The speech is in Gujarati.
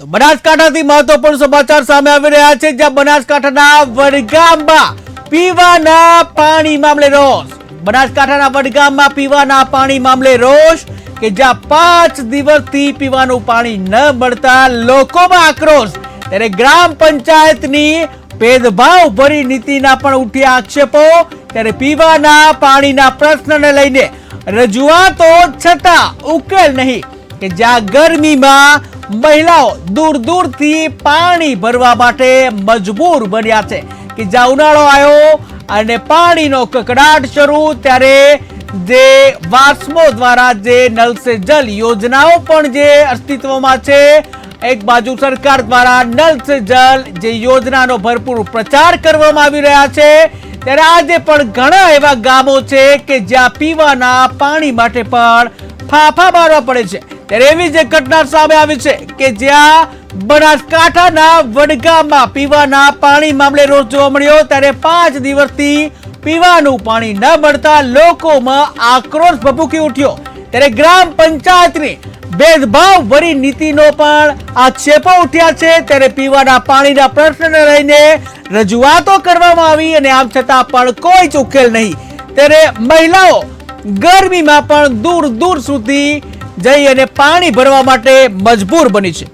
બનાસકાંઠાથી મહત્વપૂર્ણ સમાચાર સામે આવી રહ્યા છે, જ્યાં બનાસકાંઠાના વડગામમાં પીવાના પાણી મામલે રોષ. બનાસકાંઠાના વડગામમાં પીવાના પાણી મામલે રોષ કે જ્યાં પાંચ દિવસથી પીવાનું પાણી ન મળતા લોકોમાં આક્રોશ. ત્યારે ગ્રામ પંચાયતની ભેદભાવ ભરી નીતિના પણ ઉઠ્યા આક્ષેપો. ત્યારે પીવાના પાણીના પ્રશ્નને લઈને રજૂઆતો છતાં ઉકેલ નહીં કે જ્યાં ગરમીમાં મહિલાઓ દૂર દૂરથી પાણી ભરવા માટે મજબૂર બન્યા છે કે જ્યાં ઉનાળો આવ્યો અને પાણીનો કકડાટ શરૂ, ત્યારે જે વાસ્મો દ્વારા જે નલ સે જલ યોજનાઓ પણ જે અસ્તિત્વમાં છે, એક બાજુ સરકાર દ્વારા નલ સે જલ જે યોજનાનો ભરપૂર પ્રચાર કરવામાં આવી રહ્યા છે, ત્યારે આજે પણ ઘણા એવા ગામો છે કે જ્યાં પીવાના પાણી માટે પણ ફાફા મારવા પડે છે. ત્યારે એવી જે ઘટના સામે આવી છે કે જ્યાં બનાસકાંઠાના વડગામમાં પીવાના પાણી મામલે રોષ જોવા મળ્યો ત્યારે પાંચ દિવસથી પીવાનું પાણી ન મળતા લોકોમાં આક્રોશ ભભૂકી ઉઠ્યો. ત્યારે ગ્રામ પંચાયતની ભેદભાવ ભરી નીતિનો પણ આક્ષેપો ઉઠ્યા છે. ત્યારે પીવાના પાણીના પ્રશ્નને લઈને રજૂઆતો કરવામાં આવી અને આમ છતાં પણ કોઈ જ ઉકેલ નહીં. ત્યારે મહિલાઓ ગરમીમાં પણ દૂર દૂર સુધી જઈ અને પાણી ભરવા માટે મજબૂર બની છે.